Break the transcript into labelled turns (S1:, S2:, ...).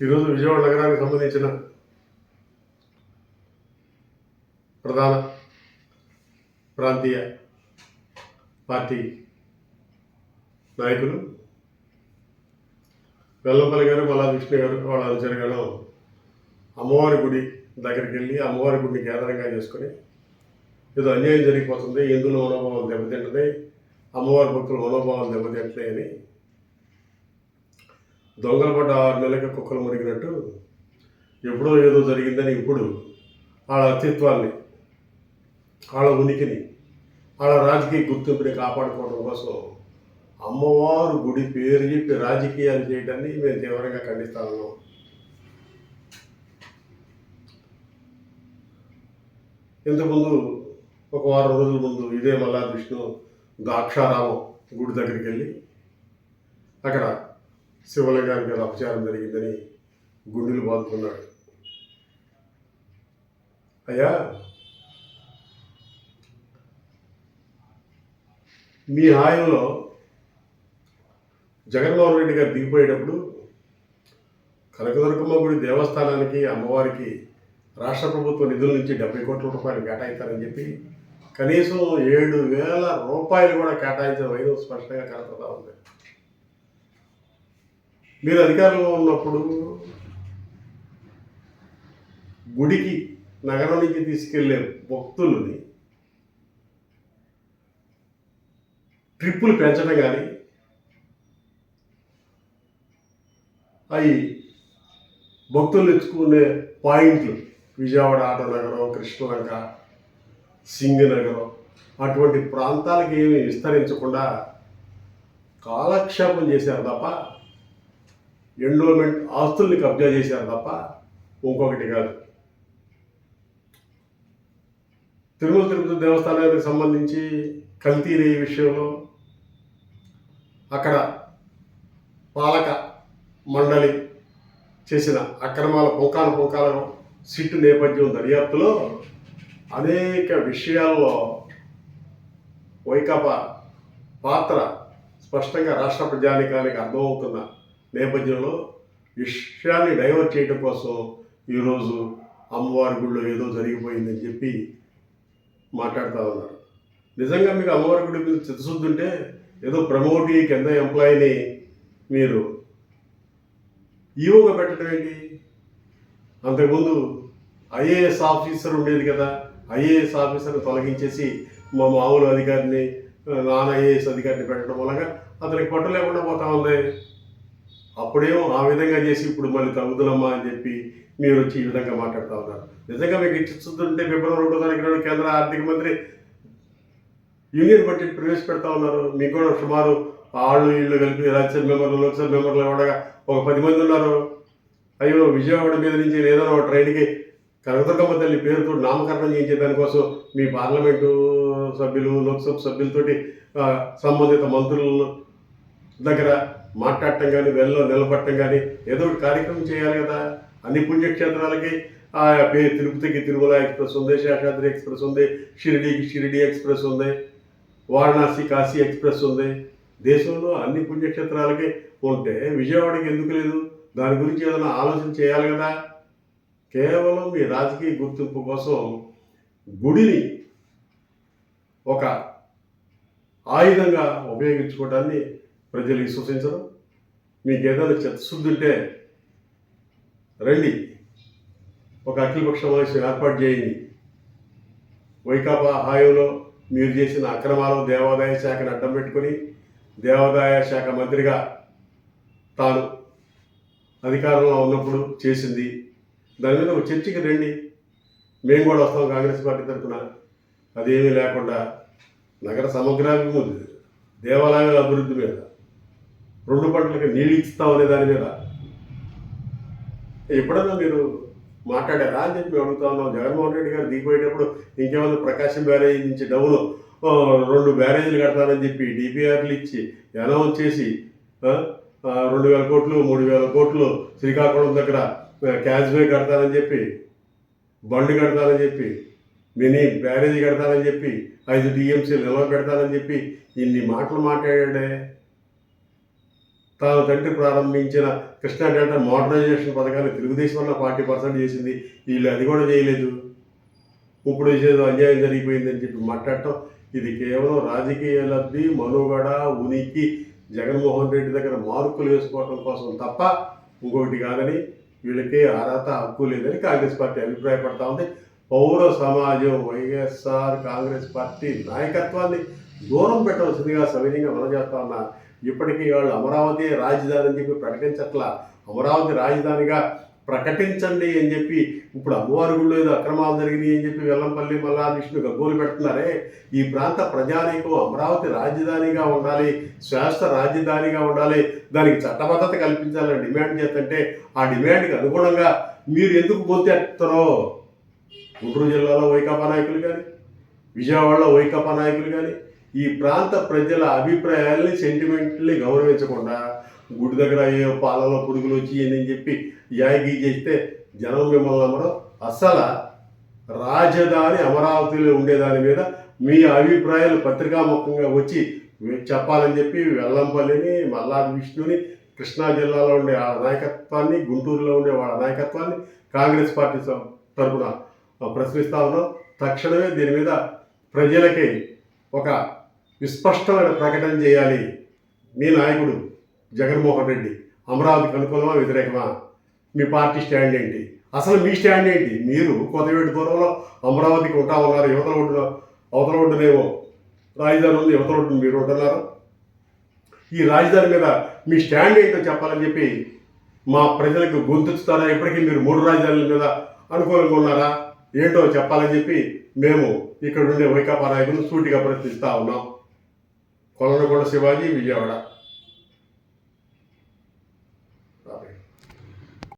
S1: ఈరోజు విజయవాడ నగరానికి సంబంధించిన ప్రధాన ప్రాంతీయ పార్టీ నాయకులు వెల్లంపల్లి గారు మల్లా విష్ణు గారు వాళ్ళ అనుచరుగాను అమ్మవారి గుడి దగ్గరికి వెళ్ళి అమ్మవారి గుడిని కేంద్రంగా చేసుకొని ఏదో అన్యాయం జరిగిపోతుంది హిందువుల మనోభావాలు దెబ్బతింటుంది అమ్మవారి భక్తుల మనోభావాలు దెబ్బతింటున్నాయని దొంగలు పడ్డ ఆరు నెలలకి కుక్కలు మురిగినట్టు ఎప్పుడో ఏదో జరిగిందని ఇప్పుడు వాళ్ళ అస్తిత్వాన్ని వాళ్ళ ఉనికిని వాళ్ళ రాజకీయ గుర్తింపుని కాపాడుకోవడం కోసం అమ్మవారు గుడి పేరు చెప్పి రాజకీయాలు చేయడాన్ని మేము తీవ్రంగా ఖండిస్తాను ఇంతకుముందు ఒక వారం రోజుల ముందు ఇదే మల్లా విష్ణు ద్రాక్షారామం గుడి దగ్గరికి వెళ్ళి అక్కడ శివలింగానికి గారు అపచారం జరిగిందని గుండెలు బాదుకున్నాడు. అయ్యా మీ హాయంలో జగన్మోహన్ రెడ్డి గారు దిగిపోయేటప్పుడు కనకదుర్గమ్మ గుడి దేవస్థానానికి అమ్మవారికి రాష్ట్ర ప్రభుత్వ నిధుల నుంచి డెబ్బై కోట్ల రూపాయలు కేటాయిస్తారని చెప్పి కనీసం ఏడు వేల రూపాయలు కూడా కేటాయించిన వైద్యం స్పష్టంగా కనపడతా ఉంది. మీరు అధికారంలో ఉన్నప్పుడు గుడికి నగరానికి తీసుకెళ్ళే భక్తులని ట్రిప్పులు పెంచడం కానీ అవి భక్తులు తెచ్చుకునే పాయింట్లు విజయవాడ ఆట నగరం కృష్ణలంక సింగనగరం అటువంటి ప్రాంతాలకి ఏమి విస్తరించకుండా కాలక్షేపం చేశారు తప్ప ఎండోమెంట్ ఆస్తుల్ని కబ్జా చేశారు తప్ప ఇంకొకటి కాదు. తిరుమల తిరుపతి దేవస్థానానికి సంబంధించి కల్తీ రేయి విషయంలో. అక్కడ పాలక మండలి చేసిన అక్రమాల పుంకాల పుంకాలను సిట్టు నేపథ్యం దర్యాప్తులో అనేక విషయాల్లో వైకాపా పాత్ర స్పష్టంగా రాష్ట్ర ప్రజానికానికి అర్థమవుతున్న నేపథ్యంలో విషయాన్ని డైవర్ట్ చేయడం కోసం ఈరోజు అమ్మవారి గుడిలో ఏదో జరిగిపోయిందని చెప్పి మాట్లాడుతూ ఉన్నారు. నిజంగా మీకు అమ్మవారి గుడి మీద చిత్తశుద్ధి ఉంటే ఏదో ప్రమోటీ కింద ఎంప్లాయీని మీరు ఈవోగా పెట్టడం ఏంటి? అంతకుముందు ఐఏఎస్ ఆఫీసర్ ఉండేది కదా ఐఏఎస్ ఆఫీసర్ని తొలగించేసి మా మామూలు అధికారిని నాన్ ఐఏఎస్ అధికారిని పెట్టడం వలన అతనికి పట్టు లేకుండా పోతా ఉంది. అప్పుడేమో ఆ విధంగా చేసి ఇప్పుడు మళ్ళీ తగ్గుదలమ్మా అని చెప్పి మీరు వచ్చి ఈ విధంగా మాట్లాడుతూ ఉన్నారు. నిజంగా మీకు ఇచ్చిస్తుంటే ఫిబ్రవరి రెండో తారీఖు కేంద్ర ఆర్థిక మంత్రి యూనియన్ బడ్జెట్ ప్రవేశపెడతా ఉన్నారు. మీకు కూడా సుమారు వాళ్ళు ఇళ్ళు కలిపి రాజ్యసభ మెంబర్లు లోక్సభ మెంబర్లు కూడా ఒక పది మంది ఉన్నారు. అయ్యో విజయవాడ మీద నుంచి ఏదైనా ఒక ట్రైన్కి కనకదుర్గమ్మ తల్లి పేరుతో నామకరణం చేయించే దానికోసం మీ పార్లమెంటు సభ్యులు లోక్సభ సభ్యులతోటి సంబంధిత మంత్రుల దగ్గర మాట్లాడటం కానీ వెళ్ళలో నిలబడటం కానీ ఏదో ఒకటి కార్యక్రమం చేయాలి కదా. అన్ని పుణ్యక్షేత్రాలకి ఆ పే తిరుపతికి తిరుమల ఎక్స్ప్రెస్ ఉంది శేషాద్రి ఎక్స్ప్రెస్ ఉంది షిరిడీకి షిరిడి ఎక్స్ప్రెస్ ఉంది వారణాసి కాశీ ఎక్స్ప్రెస్ ఉంది. దేశంలో అన్ని పుణ్యక్షేత్రాలకి ఉంటే విజయవాడకి ఎందుకు లేదు? దాని గురించి ఏదైనా ఆలోచన చేయాలి కదా. కేవలం మీ రాజకీయ గుర్తింపు కోసం గుడిని ఒక ఆయుధంగా ఉపయోగించుకోవడాన్ని ప్రజలు విశ్వసించరు మీకు ఏదైనా చిత్తశుద్ధి ఉంటే రండి. ఒక అఖిలపక్ష సమావేశం ఏర్పాటు చేయండి. వైకాపా హాయంలో మీరు చేసిన అక్రమాలు దేవాదాయ శాఖను అడ్డం పెట్టుకొని దేవాదాయ శాఖ మంత్రిగా తాను అధికారంలో ఉన్నప్పుడు చేసింది. దాని మీద ఒక చర్చకి రండి. మేము కూడా వస్తాం కాంగ్రెస్ పార్టీ తరఫున. అదేమీ లేకుండా నగర సమగ్రాభివృద్ధి దేవాలయాల అభివృద్ధి మీద రెండు పంటలకి నీళ్ళు ఇస్తామనే దాని మీద. ఎప్పుడన్నా మీరు మాట్లాడారా అని చెప్పి అడుగుతా ఉన్నాం. జగన్మోహన్ రెడ్డి గారు దిగిపోయేటప్పుడు ఇంకేమైనా ప్రకాశం బ్యారేజ్ నుంచి డబ్బులు రెండు బ్యారేజీలు కడతానని చెప్పి డిపిఆర్లు ఇచ్చి అనౌన్స్ చేసి రెండు వేల కోట్లు మూడు వేల కోట్లు శ్రీకాకుళం దగ్గర క్యాష్ బ్యాక్ కడతానని చెప్పి బండి కడతానని చెప్పి మినీ బ్యారేజీ కడతానని చెప్పి ఐదు టీఎంసీలు నిల్వ పెడతానని చెప్పి ఇన్ని మాటలు మాట్లాడాడే. తాను తండ్రి ప్రారంభించిన కృష్ణా డెల్టా మోడర్నైజేషన్ పథకాన్ని తెలుగుదేశం వల్ల ఫార్టీ పర్సెంట్ చేసింది. వీళ్ళు అది కూడా చేయలేదు. ఇప్పుడు చేసేదో అన్యాయం జరిగిపోయిందని చెప్పి మాట్లాడటం. ఇది కేవలం రాజకీయ లబ్ధి మనుగడ ఉనికి జగన్మోహన్ రెడ్డి దగ్గర మార్కులు వేసుకోవడం కోసం తప్ప ఇంకొకటి కాదని వీళ్ళకి అర్హత హక్కు లేదని కాంగ్రెస్ పార్టీ అభిప్రాయపడతా ఉంది. పౌర సమాజం వైఎస్ఆర్ కాంగ్రెస్ పార్టీ నాయకత్వాన్ని దూరం పెట్టవలసిందిగా సవినీయంగా మనం చేస్తా ఉన్నా ఇప్పటికీ వాళ్ళు అమరావతి రాజధాని అని చెప్పి ప్రకటించట్లా. అమరావతి రాజధానిగా ప్రకటించండి అని చెప్పి ఇప్పుడు అమ్మవారి గుళ్ళు ఏదో అక్రమాలు జరిగినాయి అని చెప్పి వెల్లంపల్లి మల్లా గగ్గోలు పెడుతున్నారే. ఈ ప్రాంత ప్రజానీకం అమరావతి రాజధానిగా ఉండాలి శ్రేష్ట రాజధానిగా ఉండాలి. దానికి చట్టబద్ధత కల్పించాలని డిమాండ్ చేస్తుంటే ఆ డిమాండ్కి అనుగుణంగా మీరు ఎందుకు పోతేస్తారో గుంటూరు జిల్లాలో వైకాపా నాయకులు కానీ విజయవాడలో వైకాపా నాయకులు కానీ ఈ ప్రాంత ప్రజల అభిప్రాయాల్ని సెంటిమెంట్ని గౌరవించకుండా గుడి దగ్గర ఏ పాలలో పురుగులు వచ్చి అని చెప్పి యాగి చేస్తే జనం మిమ్మల్ని అమ్మడం అసలు రాజధాని అమరావతిలో ఉండేదాని మీద మీ అభిప్రాయాలు పత్రికాముఖంగా వచ్చి చెప్పాలని చెప్పి వెల్లంపల్లిని మల్లాది విష్ణుని కృష్ణా జిల్లాలో ఉండే ఆ నాయకత్వాన్ని గుంటూరులో ఉండే వాళ్ళ నాయకత్వాన్ని కాంగ్రెస్ పార్టీ స- తరపున ప్రశ్నిస్తా ఉన్నాం. తక్షణమే దీని మీద ప్రజలకి ఒక విస్పష్టమైన ప్రకటన చేయాలి. మీ నాయకుడు జగన్మోహన్ రెడ్డి అమరావతికి అనుకూలమా వ్యతిరేకమా? మీ పార్టీ స్టాండ్ ఏంటి? అసలు మీ స్టాండ్ ఏంటి? మీరు కొత్తవేటి దూరంలో అమరావతికి ఉంటా ఉన్నారు యువతల ఒడ్డున అవతల ఒడ్డునేమో రాజధాని ఉంది యువతల ఒడ్డున మీరు ఉంటున్నారు? ఈ రాజధాని మీద మీ స్టాండ్ ఏంటో చెప్పాలని చెప్పి మా ప్రజలకు గొంతుస్తారా ఇప్పటికీ మీరు మూడు రాజధానుల మీద అనుకూలంగా ఉన్నారా? ఏంటో చెప్పాలని చెప్పి మేము ఇక్కడ ఉండే వైకాపా నాయకులను సూటిగా ప్రశ్నిస్తూ ఉన్నాం. Colonia Puerto Ceballos y Villa Obra.